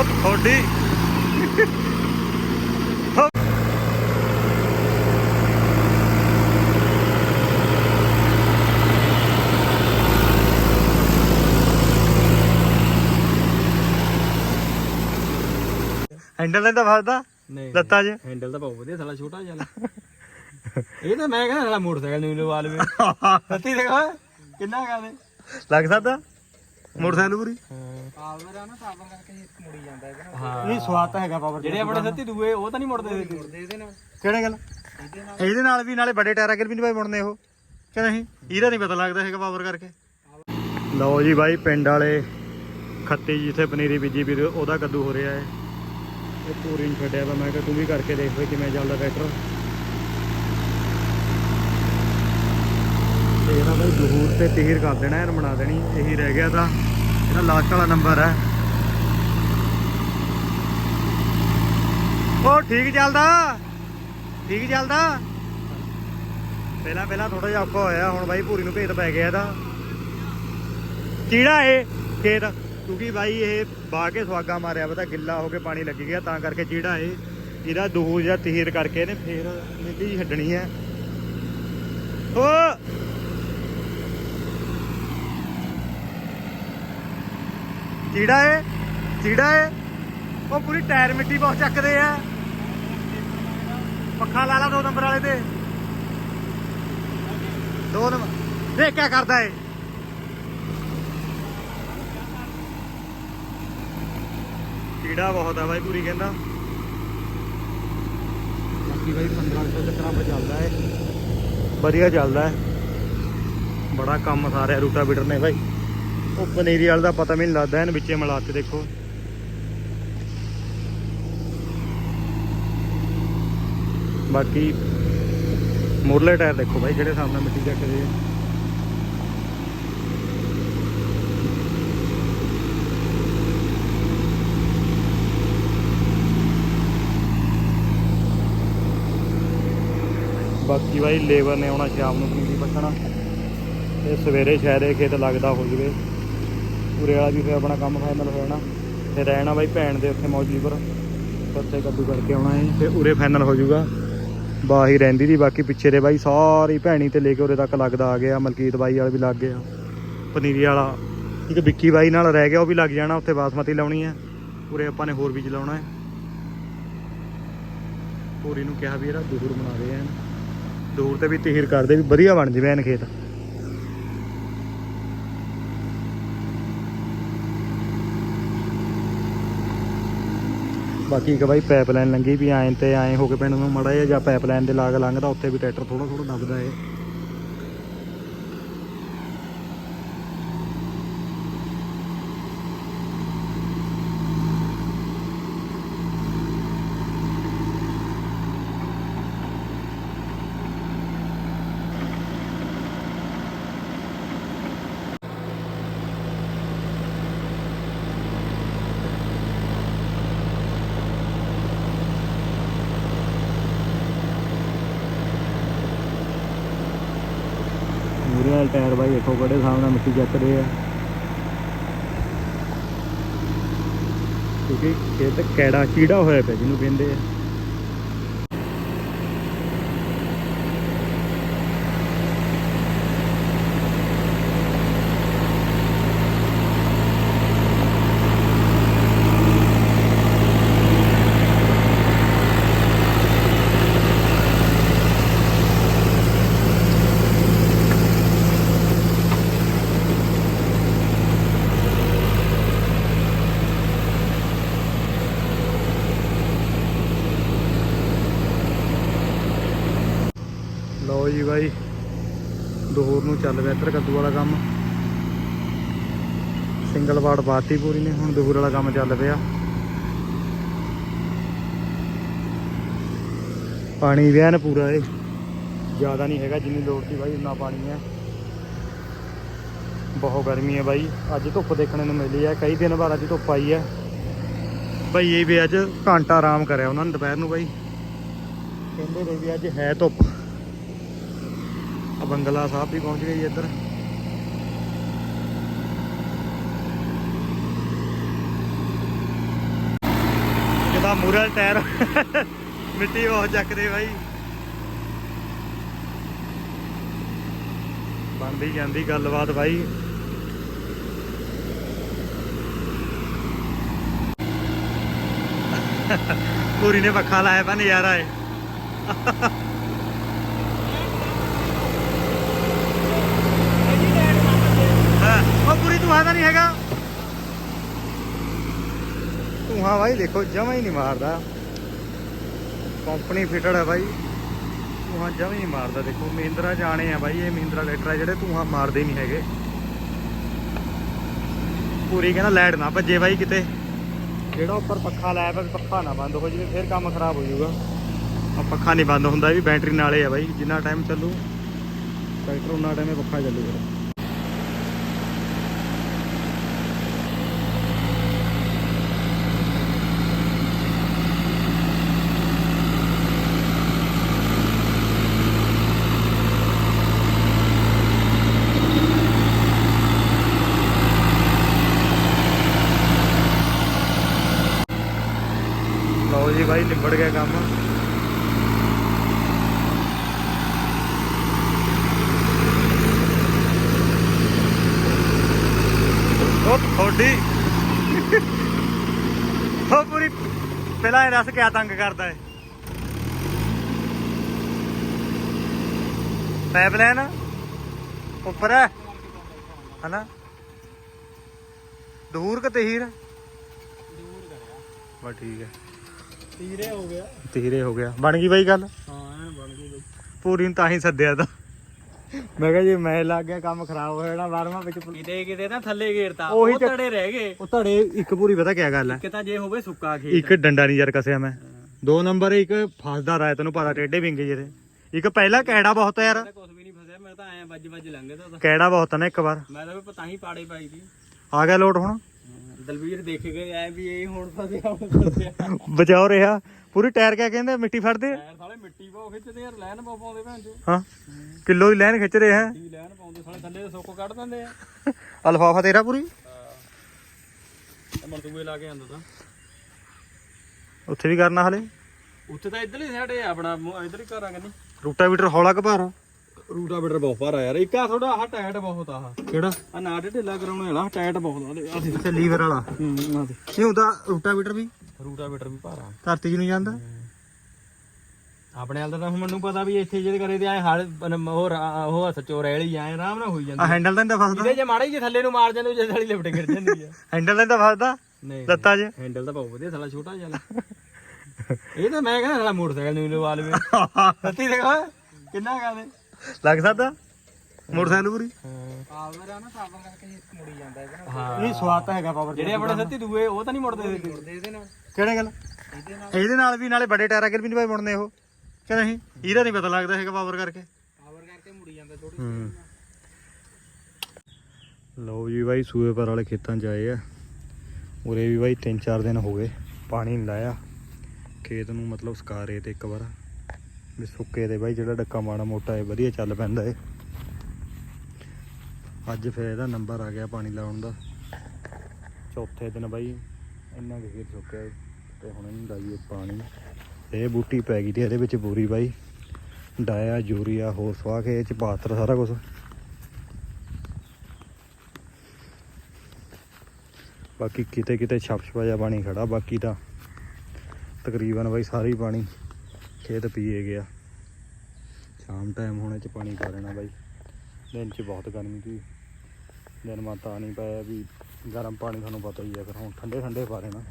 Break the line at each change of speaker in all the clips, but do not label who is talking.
ਉਹ ਥੋੜੀ ਹੈਂਡਲ ਨੇ ਤਾਂ ਫਸਦਾ
ਨਹੀਂ
ਲੱਤਾਂ 'ਚ।
ਹੈਂਡਲ ਤਾਂ ਬਹੁਤ ਵਧੀਆ ਸਾਲਾ ਛੋਟਾ ਜਿਹਾ ਇਹ ਤਾਂ ਮੈਂ ਕਹਿੰਦਾ ਸਾਲਾ ਮੋਟਰਸਾਈਕਲ ਨੂੰ ਲਵਾ ਲਵੇ। ਸੱਤੀ ਦੇਖਾ ਕਿੰਨਾ ਕਰਦੇ
ਲੱਗ ਸਕਦਾ? ਮੋਟਰਸਾਈਕਲ ਪੂਰੀ?
ਪਾਵਰ ਆ ਨਾ ਪਾਵਰ ਕਰਕੇ ਇੱਕ ਮੁੜੀ ਜਾਂਦਾ ਇਹਦੇ ਨਾਲ।
ਹਾਂ।
ਨਹੀਂ ਸਵਾਦ ਤਾਂ ਹੈਗਾ ਪਾਵਰ
ਜਿਹੜੇ ਆਪਣੇ ਸੱਤੀ ਦੂਏ ਉਹ ਤਾਂ ਨਹੀਂ ਮੁੜਦੇ
ਮੁੜਦੇ ਇਹਦੇ ਨਾਲ।
ਕਿਹੜੇ ਗੱਲ?
ਇਹਦੇ ਨਾਲ
ਇਹਦੇ ਨਾਲ ਵੀ ਨਾਲੇ ਵੱਡੇ ਟਾਇਰਾਂ ਕੇ ਵੀ ਨਹੀਂ ਭਾਈ ਮੁੜਨੇ ਉਹ। ਕਿ ਨਹੀਂ? ਇਹਦਾ ਨਹੀਂ ਪਤਾ ਲੱਗਦਾ ਹੈਗਾ ਪਾਵਰ ਕਰਕੇ। ਲਓ ਜੀ ਬਾਈ ਪਿੰਡ ਵਾਲੇ ਖੱਤੀ ਜਿੱਥੇ ਪਨੀਰੀ ਬੀਜੀ ਵੀ ਉਹਦਾ ਕੱਦੂ ਹੋ ਰਿਹਾ ਹੈ। ਇਹ ਪੂਰੀ ਨਹੀਂ ਛੱਡਿਆ ਤਾਂ ਮੈਂ ਕਿਹਾ ਤੂੰ ਵੀ ਕਰਕੇ ਦੇਖ ਵੇ ਕਿਵੇਂ ਚੱਲਦਾ ਟਰੈਕਟਰ ਤੇ ਇਹਦਾ ਬਾਈ ਜ਼ਹੂਰ ਤੇ ਤੀਰ ਕਰ ਦੇਣਾ ਇਹਨੂੰ ਬਣਾ ਦੇਣੀ, ਇਹੀ ਰਹਿ ਗਿਆ ਤਾਂ। ਇਹਦਾ ਲਾਸਟ ਵਾਲਾ ਨੰਬਰ ਹੈ। ਉਹ ਠੀਕ ਚੱਲਦਾ। ਠੀਕ ਚੱਲਦਾ। ਪਹਿਲਾਂ ਪਹਿਲਾਂ ਥੋੜਾ ਜਿਹਾ ਔਖਾ ਹੋਇਆ, ਹੁਣ ਬਾਈ ਪੂਰੀ ਨੂੰ ਭੇਤ ਪੈ ਗਿਆ ਇਹਦਾ। ਚੀੜਾ ਇਹ ਖੇਤ? ਕਿਉਂਕਿ ਬਾਈ ਇਹ ਬਾ ਕੇ ਸੁਆਗਾ ਮਾਰਿਆ ਪਤਾ ਗਿੱਲਾ ਹੋ ਕੇ ਪਾਣੀ ਲੱਗ ਗਿਆ, ਤਾਂ ਕਰਕੇ ਚੀੜਾ ਇਹ ਇਹਦਾ ਦੋ ਜਾਂ ਤੀਰ ਕਰਕੇ ਇਹਨੇ ਫੇਰ ਮਿੱਟੀ ਛੱਡਣੀ ਹੈ। ਓ ਚੀੜਾ ਏ ਚੀੜਾ ਏ ਉਹ ਪੂਰੀ ਟਾਇਰ ਮਿੱਟੀ ਬਹੁਤ ਚੱਕਦੇ ਆ। ਪੱਖਾ ਲਾ ਲਾ ਦੋ ਨੰਬਰ ਵਾਲੇ ਤੇ। ਦੋ ਨੰਬਰ। ਦੇਖ ਕਿਆ ਕਰਦਾ ਏ ਕੀੜਾ ਬਹੁਤ ਆ ਬਾਈ ਪੂਰੀ ਕਹਿੰਦਾ। ਬਾਕੀ ਬਾਈ 15 ਕਿਲੋ ਚੱਕਰਾਂ ਪਰ ਚੱਲਦਾ ਏ। ਵਧੀਆ ਚੱਲਦਾ ਏ। ਬੜਾ ਕੰਮ ਸਾਰਿਆ ਰੂਟਾ ਬੀਟਰ ਨੇ ਬਾਈ। ਉਹ ਪਨੀਰੀ ਵਾਲ ਦਾ ਪਤਾ ਵੀ ਨਹੀਂ ਲੱਗਦਾ, ਇਹਨ ਵਿੱਚੇ ਮਿਲਾ ਕੇ ਦੇਖੋ। ਬਾਕੀ ਮੁਰਲੇ ਟਾਇਰ ਦੇਖੋ ਬਾਈ, ਜਿਹੜੇ ਸਾਹਮਣੇ ਮਿੱਟੀ ਚੱਕਦੇ ਆ। ਬਾਕੀ ਬਾਈ, ਲੇਬਰ ਨੇ ਆਉਣਾ ਸ਼ਾਮ ਨੂੰ ਪਨੀਰੀ ਪੱਟਣਾ ਤੇ ਸਵੇਰੇ ਸ਼ਾਇਦ ਇਹ ਖੇਤ ਲੱਗਦਾ ਹੋ ਜਵੇ। ਪੂਰੇ ਵਾਲਾ ਵੀ ਫਿਰ ਆਪਣਾ ਕੰਮ ਫਾਈਨਲ ਹੋ ਜਾਣਾ। ਤੇ ਰਹਿਣਾ ਬਾਈ ਭੈਣ ਦੇ ਉੱਥੇ ਮੌਜ ਲੀਵਰ ਉੱਥੇ ਕੱਦੂ ਕਰਕੇ ਆਉਣਾ ਹੈ ਤੇ ਉਰੇ ਫਾਈਨਲ ਹੋ ਜਾਊਗਾ। ਬਾਹੀ ਰਹਿੰਦੀ ਦੀ, ਬਾਕੀ ਪਿੱਛੇ ਦੇ ਬਾਈ ਸਾਰੀ ਭੈਣੀ ਤੇ ਲੈ ਕੇ ਉਰੇ ਤੱਕ ਲੱਗਦਾ ਆ ਗਿਆ। ਮਲਕੀਤ ਬਾਈ ਵਾਲਾ ਵੀ ਲੱਗ ਗਿਆ। ਪਨੀਰੀ ਵਾਲਾ। ਇੱਕ ਵਿੱਕੀ ਬਾਈ ਨਾਲ ਰਹਿ ਗਿਆ, ਉਹ ਵੀ ਲੱਗ ਜਾਣਾ, ਉੱਥੇ ਬਾਸਮਤੀ ਲਾਉਣੀ ਹੈ ਉਰੇ ਆਪਾਂ ਨੇ ਹੋਰ ਵੀ ਚਲਾਉਣਾ ਹੈ। ਪੂਰੀ ਨੂੰ ਕਿਹਾ ਵੀ ਇਹਦਾ ਦੂਰ ਬਣਾ ਰਹੇ ਐਨ। ਦੂਰ ਤੇ ਵੀ ਤਹੀਰ ਕਰਦੇ ਵੀ ਵਧੀਆ ਬਣ ਜਵੇ ਐਨ ਖੇਤ। ਬਾਕੀ ਇੱਕ ਬਾਈ ਪਾਈਪਲਾਈਨ ਲੰਗੀ ਵੀ ਆਏ ਤੇ ਆਏ ਹੋ ਕੇ ਪਿੰਡ ਨੂੰ ਮੜਾ ਜਿਹਾ ਜਾਂ ਪਾਈਪਲਾਈਨ ਦੇ ਲਾਗ ਲੰਘਦਾ, ਉੱਥੇ ਵੀ ਟਰੈਕਟਰ ਥੋੜਾ ਥੋੜਾ ਦੱਬਦਾ ਏ ਮੂਰੇ ਟਾਇਰ ਬਾਈ ਦੇਖੋ ਬੜੇ ਨਾਲ ਮਿੱਟੀ ਚੱਕਦੇ ਆ। ਕਿਉਂਕਿ ਇਹ ਤਾਂ ਕੈੜਾ ਕੀੜਾ ਹੋਇਆ ਪਿਆ ਜਿਹਨੂੰ ਕਹਿੰਦੇ ਆ। ਲਓ ਜੀ ਬਾਈ। ਦੋਹਰ ਨੂੰ ਚੱਲ ਪਿਆ ਇੱਧਰ ਕੱਦੂ ਵਾਲਾ ਕੰਮ। ਸਿੰਗਲ ਵਾਰਡ ਬਾਤੀ ਪੂਰੀ ਨੇ, ਹੁਣ ਦੋਹਰ ਵਾਲਾ ਕੰਮ ਚੱਲ ਪਿਆ। ਪਾਣੀ ਵਿਆਹ ਪੂਰਾ ਇਹ। ਜ਼ਿਆਦਾ ਨਹੀਂ ਹੈਗਾ, ਜਿੰਨੀ ਲੋੜ ਸੀ ਬਾਈ, ਉਨਾ ਪਾਣੀ ਹੈ। ਬਹੁਤ ਗਰਮੀ ਹੈ ਬਾਈ। ਅੱਜ ਧੁੱਪ ਦੇਖਣ ਨੂੰ ਮਿਲੀ ਹੈ, ਕਈ ਦਿਨ ਬਾਅਦ ਅੱਜ ਧੁੱਪ ਆਈ ਹੈ। ਬਾਈ, ਇਹ ਵੀ ਅੱਜ ਘੰਟਾ ਆਰਾਮ ਕਰਿਆ ਉਹਨਾਂ ਨੇ ਦੁਪਹਿਰ ਨੂੰ ਬਾਈ। ਕਹਿੰਦੇ ਨੇ ਵੀ ਅੱਜ ਹੈ ਧੁੱਪ। ਬੰਗਲਾ ਸਾਹਿਬ ਵੀ ਪਹੁੰਚ ਗਏ ਜੀ ਇੱਧਰ। ਆ ਮੂਰੇ ਟਾਇਰ ਮਿੱਟੀ ਬਹੁਤ ਚੱਕਦੇ ਬਾਈ। ਬਣਦੀ ਜਾਂਦੀ ਗੱਲਬਾਤ ਬਾਈ। ਪੂਰੀ ਨੇ ਪੱਖਾ ਲਾਇਆ ਪਾ ਨਜ਼ਾਰਾ ਏ ਹਾਂ ਉਹ ਪੂਰੀ ਧੂਆਂ ਤਾਂ ਨਹੀਂ ਹੈਗਾ। ਧੂਆਂ ਬਾਈ, ਦੇਖੋ, ਜਮਾ ਹੀ ਨਹੀਂ ਮਾਰਦਾ। ਕੰਪਨੀ ਫਿਟਡ ਹੈ ਬਾਈ। ਧੂਆਂ ਜਮਾ ਹੀ ਨਹੀਂ ਮਾਰਦਾ, ਦੇਖੋ, ਮਹਿੰਦਰਾ ਜਾਣੇ ਆ ਬਾਈ, ਇਹ ਮਹਿੰਦਰਾ ਲੈਟਰ ਜਿਹੜੇ ਧੂਆਂ ਮਾਰਦੇ ਨਹੀਂ ਹੈਗੇ। ਪੂਰੀ ਕਹਿੰਦਾ ਲਾਈਟ ਨਾ ਭੱਜੇ ਬਾਈ ਕਿਤੇ। ਜਿਹੜਾ ਉੱਪਰ ਪੱਖਾ ਲਾਇਆ ਪਿਆ, ਪੱਖਾ ਨਾ ਬੰਦ ਹੋ ਜਾਵੇ, ਫਿਰ ਕੰਮ ਖਰਾਬ ਹੋ ਜਾਊਗਾ। ਆ ਪੱਖਾ ਨਹੀਂ ਬੰਦ ਹੁੰਦਾ ਵੀ ਬੈਟਰੀ ਨਾਲੇ ਆ ਬਾਈ, ਜਿੰਨਾ ਟਾਈਮ ਚੱਲੂ ਟਰੈਕਟਰ ਉਹਨਾਂ ਟਾਈਮ ਪੱਖਾ ਚੱਲੂ ਫਿਰ। ਲਓ ਜੀ ਬਾਈ ਨਿਬੜ ਗਿਆ ਕੰਮ। ਉਹ ਥੋੜੀ ਉਹ ਪੂਰੀ ਪਹਿਲਾਂ ਇਹ ਦੱਸ ਕਿਆ ਤੰਗ ਕਰਦਾ ਹੈ ਪਾਈਪਲਾਈਨ ਉੱਪਰ ਹੈ ਹਨਾ? ਦੂਰ ਕਿ ਤਹੀਰ?
ਦੂਰ ਕਰਿਆ।
ਬਸ ਠੀਕ ਹੈ।
ਤੀਰੇ ਹੋ ਗਿਆ।
ਤੀਰੇ ਹੋ ਗਿਆ। ਬਣ ਗਈ ਬਾਈ ਗੱਲ?
ਹਾਂ ਐਨ ਬਣ ਗਈ ਬਈ।
ਪੂਰੀ ਨੂੰ ਤਾਂ ਹੀ ਸੱਦਿਆ ਤਾਂ। ਮੈਂ ਕਿਹਾ ਜੇ ਮੈਂ ਲੱਗ ਗਿਆ ਕੰਮ ਖਰਾਬ ਹੋ ਜਾਣਾ ਬਾਰਵਾਂ ਵਿੱਚ
ਕਿਤੇ ਕਿਤੇ ਨਾ ਥੱਲੇ ਘੇਰਤਾ।
ਉਹੀ
ਤੜੇ ਰਹਿ ਗਏ।
ਉਹ ਧੜੇ ਇੱਕ ਪੂਰੀ ਪਤਾ ਕਿਆ ਗੱਲ ਹੈ?
ਕਿ ਤਾਂ ਜੇ ਹੋਵੇ ਸੁੱਕਾ ਖੇਤ।
ਇੱਕ ਡੰਡਾ ਨਹੀਂ ਯਾਰ ਕਸਿਆ ਮੈਂ। ਦੋ ਨੰਬਰ ਇੱਕ ਫਸਦਾ ਰਾਇ ਤੈਨੂੰ ਪਤਾ ਟੇਡੇ ਵਿੰਗੇ ਜਿਹਦੇ ਇੱਕ ਪਹਿਲਾ ਕੈੜਾ ਬਹੁਤ ਹੈ ਯਾਰ।
ਕੁਝ ਵੀ ਨਹੀਂ ਫਸਿਆ ਮੈਂ ਤਾਂ ਐ ਵੱਜ ਵੱਜ ਲੰਘਦਾ ਤਾਂ।
ਕੈੜਾ ਬਹੁਤ ਨਾ ਇੱਕ ਵਾਰ।
ਮੈਂ ਤਾਂ ਪਤਾ ਹੀ ਪਾੜੇ ਪਾਈ ਦੀ
ਆ ਗਿਆ ਲੋਟ ਹੁਣ।
ਦਲਵੀਰ ਦੇਖ ਗਏ ਐ ਵੀ ਇਹ ਹੁਣ ਫਸਿਆ ਹੁਣ ਫਸਿਆ।
ਬਚਾਓ ਰਿਹਾ। ਪੂਰੀ ਟਾਇਰ ਕਿਆ ਕਹਿੰਦੇ ਮਿੱਟੀ ਫੜਦੇ ਆ?
ਯਾਰ ਸਾਲੇ ਮਿੱਟੀ ਪਾਉ ਖਿੱਚਦੇ ਯਾਰ ਲੈਣ ਪਾਉ ਪਾਉਂਦੇ ਭੈਣ ਚੋ
ਹਾਂ। ਕਿਲੋ ਦੀ ਲਾਈਨ ਖਿੱਚ ਰਹੇ ਹੈ
ਟੀ ਲੈਣ ਪਾਉਂਦੇ ਸਾਲੇ ਥੱਲੇ ਤੋਂ ਸੁੱਕ ਕੱਢ ਦਿੰਦੇ ਆ।
ਅਲਫਾਫਾ ਤੇਰਾ ਪੂਰੀ?
ਇਹ ਮਰਤੂਏ ਲਾ ਕੇ ਆਂਦਾ ਤਾਂ।
ਉੱਥੇ ਵੀ ਕਰਨਾ ਹਲੇ।
ਉੱਥੇ ਤਾਂ ਇੱਧਰ ਹੀ ਸਾਡੇ ਆਪਣਾ ਇੱਧਰ ਹੀ ਘਰ ਆ ਕੰਨੀ।
ਰੂਟਾਵੀਟਰ ਹੌਲਾ ਕਿ ਭਾਰਾ
ਰੂਟਾ ਬੀਟਰ ਬਹੁਤ ਭਾਰਾ ਯਾਰ। ਇੱਕ ਆ ਥੋੜਾ ਆਹ ਟਾਇਟ ਬਹੁਤ ਆ ਆਹ।
ਕਿਹੜਾ?
ਆ ਨਾ ਢਿੱਲਾ ਕਰਾਉਣ ਵਾਲਾ ਟਾਇਟ ਬਹੁਤ ਆ ਆ ਦੇ
ਅੱਛਾ ਲੀਵਰ ਵਾਲਾ।
ਹੂੰ ਆ ਦੇ
ਨਹੀਂ ਹੁੰਦਾ ਰੂਟਾਵੀਟਰ ਵੀ।
ਰੂਟਾ ਬੀਟਰ ਵੀ ਭਾਰਾ।
ਧਰਤੀ 'ਚ ਨੂੰ ਜਾਂਦਾ।
ਆਪਣੇ ਹਾਲ ਤਾਂ ਹੁਣ ਮੈਨੂੰ ਪਤਾ ਵੀ ਇੱਥੇ ਜਿਹੜੇ ਕਰੇ ਤੇ ਐ ਹਲ ਉਹ ਉਹ ਸਚੋ ਰੈਲ ਐ ਆਰਾਮ ਨਾਲ ਹੋਈ
ਆ।
ਜਾਂਦੀ
ਹੈਂਡਲ ਤਾਂ ਇਹਦਾ ਫਸਦਾ।
ਇਹਦੇ ਜੇ ਮਾੜਾ ਹੀ ਥੱਲੇ ਨੂੰ ਮਾਰ ਜਾਂਦੇ ਜੇ ਸਾਲੀ ਲਿਫਟ ਗਿਰ ਜਾਂਦੀ ਆ।
ਹੈਂਡਲ ਤਾਂ ਇਹਦਾ ਫਸਦਾ।
ਨਹੀਂ
ਲੱਤਾਂ 'ਚ।
ਹੈਂਡਲ ਤਾਂ ਬਹੁਤ ਵਧੀਆ ਸਾਲਾ ਛੋਟਾ ਜਿਹਾ ਇਹ ਤਾਂ ਮੈਂ ਕਹਿੰਦਾ ਸਾਲਾ ਮੋਟਰਸਾਈਕਲ ਨੂੰ ਲਵਾ ਲਵੇ। ਸੱਤੀ ਦੇਖੋ। ਕਿੰਨਾ ਕਰਦੇ
ਲੱਗ ਸਕਦਾ ਮੋਟਰਸਾਈਕਲ ਪੂਰੀ?
ਪਾਵਰ ਆ ਨਾ ਪਾਵਰ ਕਰਕੇ ਮੁੜੀ ਜਾਂਦਾ ਇਹਦੇ
ਨਹੀਂ ਸਵਾਦ ਤਾਂ ਹੈਗਾ ਪਾਵਰ
ਜਿਹੜੇ ਆਪਣੇ ਸੱਤੀ ਦੂਏ ਉਹ ਤਾਂ ਨਹੀਂ ਮੁੜਦੇ ਇਹਦੇ ਨਾਲ।
ਕਿਹੜੇ ਗੱਲ?
ਇਹਦੇ ਨਾਲ।
ਇਹਦੇ ਨਾਲ ਵੀ ਨਾਲੇ ਵੱਡੇ ਟਾਇਰਾਂ ਕਰਕੇ ਵੀ ਨਹੀਂ ਭਾਈ ਮੁੜਨੇ ਉਹ। ਕਿ ਨਹੀਂ? ਇਹਦਾ ਨਹੀਂ ਪਤਾ ਲੱਗਦਾ ਹੈਗਾ ਪਾਵਰ ਕਰਕੇ।
ਪਾਵਰ ਕਰਕੇ ਮੁੜੀ ਜਾਂਦਾ ਥੋੜੀ
ਹੂੰ। ਲਓ ਜੀ ਬਾਈ ਸੂਏ ਪਰ ਵਾਲੇ ਖੇਤਾਂ 'ਚ ਆਏ ਆ। ਉਰੇ ਵੀ ਬਾਈ 3-4 ਦਿਨ ਹੋ ਗਏ ਪਾਣੀ ਨਹੀਂ ਲਾਇਆ। ਖੇਤ ਨੂੰ ਮਤਲਬ ਸਕਾ ਰਹੇ ਤੇ ਇੱਕ ਵਾਰ। ਵੀ ਸੁੱਕੇ ਤੇ ਬਾਈ, ਜਿਹੜਾ ਡੱਕਾ ਮਾੜਾ ਮੋਟਾ ਹੈ, ਵਧੀਆ ਚੱਲ ਪੈਂਦਾ ਏ। ਅੱਜ ਫਿਰ ਇਹਦਾ ਨੰਬਰ ਆ ਗਿਆ ਪਾਣੀ ਲਾਉਣ ਦਾ। ਚੌਥੇ ਦਿਨ ਬਾਈ, ਇੰਨਾ ਕੁ ਖੇਤ ਸੁੱਕਿਆ ਤੇ ਹੁਣ ਇਹਨੂੰ ਲਾਈਏ ਪਾਣੀ। ਇਹ ਬੂਟੀ ਪੈ ਗਈ ਤੇ ਇਹਦੇ ਵਿੱਚ ਪੂਰੀ ਬਾਈ। ਡਾਇਆ, ਯੂਰੀਆ, ਹੋਰ ਸਵਾਹ ਕੇ ਇਹ ਚ ਪਾਤਰ ਸਾਰਾ ਕੁਝ ਬਾਕੀ ਕਿਤੇ ਕਿਤੇ ਛਪ ਛਪਾ ਜਿਹਾ ਪਾਣੀ ਖੜਾ, ਬਾਕੀ ਤਾਂ ਤਕਰੀਬਨ ਬਾਈ ਸਾਰੀ ਪਾਣੀ। ਖੇਤ ਪੀਏ ਗਿਆ। ਸ਼ਾਮ ਟਾਈਮ ਹੋਣੇ ਚ ਪਾਣੀ ਪਾ ਲੈਣਾ ਬਾਈ। ਦਿਨ ਚ ਬਹੁਤ ਗਰਮੀ ਸੀ। ਦਿਨ ਮਾ ਤਾਂ ਨਹੀਂ ਪਾਇਆ ਵੀ ਗਰਮ ਪਾਣੀ ਤੁਹਾਨੂੰ ਪਤਾ ਹੀ ਹੈ ਫਿਰ ਹੁਣ ਠੰਡੇ ਠੰਡੇ ਪਾ ਲੈਣਾ।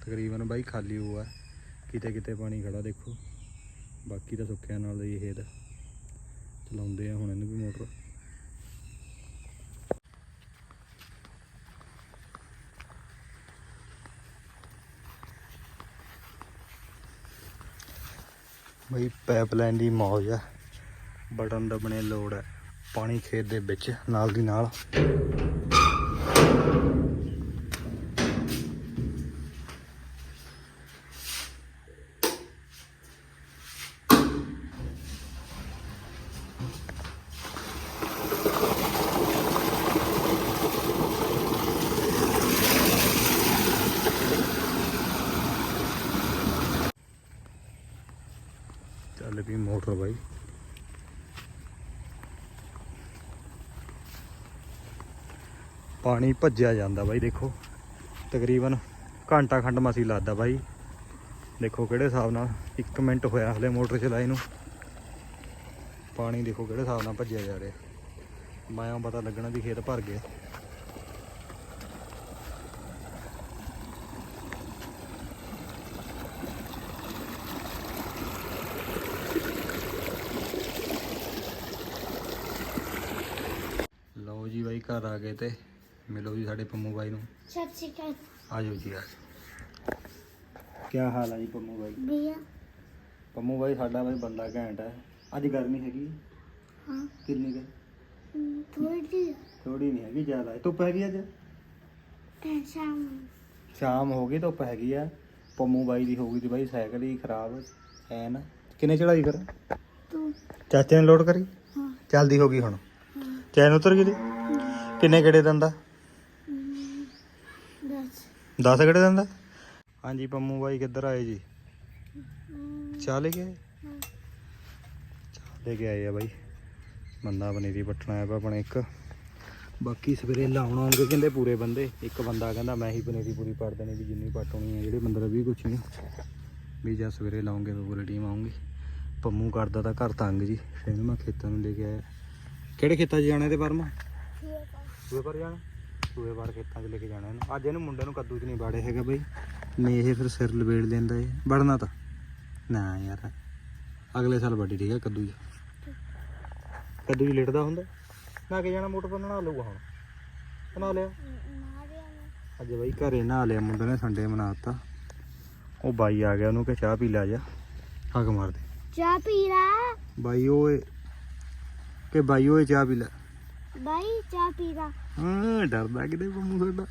ਤਕਰੀਬਨ ਬਾਈ ਖਾਲੀ ਹੋਆ ਕਿਤੇ ਕਿਤੇ ਪਾਣੀ ਖੜਾ ਦੇਖੋ। ਬਾਕੀ ਤਾਂ ਸੁੱਕਿਆਂ ਨਾਲ ਹੀ ਖੇਤ ਚਲਾਉਂਦੇ ਆ ਹੁਣ ਇਹਨੂੰ ਵੀ ਮੋਟਰ। ਬਈ ਪਾਈਪਲਾਈਨ ਦੀ ਮੌਜ ਆ। ਬਟਨ ਦਬਣੇ ਲੋੜ ਹੈ ਪਾਣੀ ਖੇਤ ਦੇ ਵਿੱਚ, ਨਾਲ ਦੀ ਨਾਲ। ਵੀ ਮੋਟਰ ਬਾਈ। ਪਾਣੀ ਭੱਜਿਆ ਜਾਂਦਾ ਬਾਈ, ਦੇਖੋ। ਤਕਰੀਬਨ ਘੰਟਾ ਖੰਡ ਮਸੀ ਲੱਗਦਾ ਬਾਈ। ਦੇਖੋ ਕਿਹੜੇ ਹਿਸਾਬ ਨਾਲ 1 ਮਿੰਟ ਹੋਇਆ ਹਲੇ ਮੋਟਰ ਚਲਾਈ ਨੂੰ। ਪਾਣੀ ਦੇਖੋ ਕਿਹੜੇ ਹਿਸਾਬ ਨਾਲ ਭੱਜਿਆ ਜਾ ਰਿਹਾ। ਮਾਇਆ ਪਤਾ ਲੱਗਣਾ ਵੀ ਖੇਤ ਭਰ ਗਿਆ ਲਓ ਜੀ ਬਾਈ ਘਰ ਆ ਗਏ ਤੇ ਮਿਲੋ ਜੀ ਸਾਡੇ ਪੰਮੂ ਬਾਈ ਨੂੰ।
ਸਤਿ ਸ਼੍ਰੀ ਅਕਾਲ।
ਆ ਜਾਓ ਜੀ ਆ ਕੀ ਹਾਲ ਹੈ ਜੀ ਪੰਮੂ ਬਾਈ?
ਭਈਆ
ਪੰਮੂ ਬਾਈ ਸਾਡਾ ਬਾਈ ਬੰਦਾ ਘੈਂਟ ਹੈ। ਅੱਜ ਗਰਮੀ ਹੈਗੀ?
ਹਾਂ।
ਕਿੰਨੀ ਕੁ?
ਥੋੜੀ ਜਿਹੀ
ਥੋੜੀ ਨਹੀਂ ਹੈਗੀ ਜ਼ਿਆਦਾ। ਹੈ। ਧੁੱਪ ਹੈਗੀ ਅੱਜ?
ਟੈਨਸ਼ਨ
ਸ਼ਾਮ ਹੋ ਗਈ ਧੁੱਪ ਹੈਗੀ ਆ। ਪੰਮੂ ਬਾਈ ਦੀ ਹੋ ਗਈ ਤੇ ਬਾਈ ਸਾਈਕਲ ਹੀ ਖਰਾਬ। ਐਨ। ਕਿੰਨੇ ਚੜਾਈ ਫਿਰ?
ਤੂੰ।
ਚਾਚੇ ਨੇ ਲੋਡ ਕਰੀ?
ਹਾਂ।
ਚੱਲਦੀ ਹੋ ਗਈ ਹੁਣ। ਚੈਨ ਉਤਰ ਗਈ ਤੇ ਕਿੰਨੇ ਕਿਹੜੇ ਦੰਦਾ?
ਦੱਸ।
10 ਕਿਹੜੇ ਦੰਦਾ? ਹਾਂਜੀ ਪੰਮੂ ਬਾਈ ਕਿੱਧਰ ਆਏ ਜੀ? ਚਾਹ ਲੈ ਕੇ। ਚਾਹ ਲੈ ਕੇ ਆਏ ਆ ਬਾਈ। ਬੰਦਾ ਪਨੀਰੀ ਪੱਟਣਾ ਆਇਆ ਆਪਣੇ ਇੱਕ। ਬਾਕੀ ਸਵੇਰੇ ਲਾਉਣ ਆਉਂਗੇ ਕਹਿੰਦੇ ਪੂਰੇ ਬੰਦੇ। ਇੱਕ ਬੰਦਾ ਕਹਿੰਦਾ ਮੈਂ ਹੀ ਪਨੀਰੀ ਪੂਰੀ ਪੱਟ ਦੇਣੀ ਵੀ ਜਿੰਨੀ ਪੱਟ ਹੋਣੀ ਹੈ ਜਿਹੜੇ ਬੰਦਰ ਵੀ ਕੁਛ ਨਹੀਂ ਵੀ ਜਾਂ ਸਵੇਰੇ ਲਾਉਂਗੇ ਪੂਰੀ ਟੀਮ ਆਉਂਗੀ ਪੰਮੂ ਕਰਦਾ ਤਾਂ ਘਰ ਤੰਗ ਜੀ। ਫਿਰ ਮੈਂ ਖੇਤਾਂ ਨੂੰ ਲੈ ਕੇ ਆਇਆ। ਕਿਹੜੇ ਖੇਤਾਂ 'ਚ ਜਾਣਾ ਤੇ ਪਰਮਾ? ਸੂਏ ਪਰ ਜਾਣਾ ਸੂਏ ਪਰ ਖੇਤਾਂ 'ਚ ਲੈ ਕੇ ਜਾਣਾ ਇਹਨੂੰ। ਅੱਜ ਇਹਨੂੰ ਮੁੰਡੇ ਨੂੰ ਕੱਦੂ 'ਚ ਨਹੀਂ ਬਾੜੇ ਹੈਗਾ ਬਈ। ਨਹੀਂ ਇਹ ਫਿਰ ਸਿਰ ਲਵੇੜ ਲੈਂਦਾ ਇਹ। ਵੜਨਾ ਤਾਂ। ਨਾ ਯਾਰ। ਅਗਲੇ ਸਾਲ ਵੱਡੀ ਠੀਕ ਹੈ ਕੱਦੂ 'ਚ ਕੱਦੂ 'ਚ ਲੇਟਦਾ ਹੁੰਦਾ। ਨਾ ਕੇ ਜਾਣਾ ਮੋਟਰ ਪਰ ਨਹਾ ਲਊਗਾ ਹੁਣ। ਬਣਾ ਲਿਆ? ਅੱਜ ਬਈ ਘਰੇ ਨਹਾ ਲਿਆ ਮੁੰਡੇ ਨੇ ਸੰਡੇ ਮਨਾਤਾ ਉਹ ਬਾਈ ਆ ਗਿਆ ਉਹਨੂੰ ਕਿ ਚਾਹ ਪੀ ਲੈ ਜਾ। ਹੱਕ ਮਾਰ ਦੇ
ਚਾਹ ਪੀ ਲਾ।
ਬਾਈ ਓਏ ਕਿ ਬਾਈ ਓਏ ਚਾਹ ਪੀ ਲੈ।
ਬਾਈ ਚਾਹ ਪੀ
ਹਾਂ ਡਰਦਾ ਕਿਤੇ ਪੰਮੂ ਸਾਡਾ।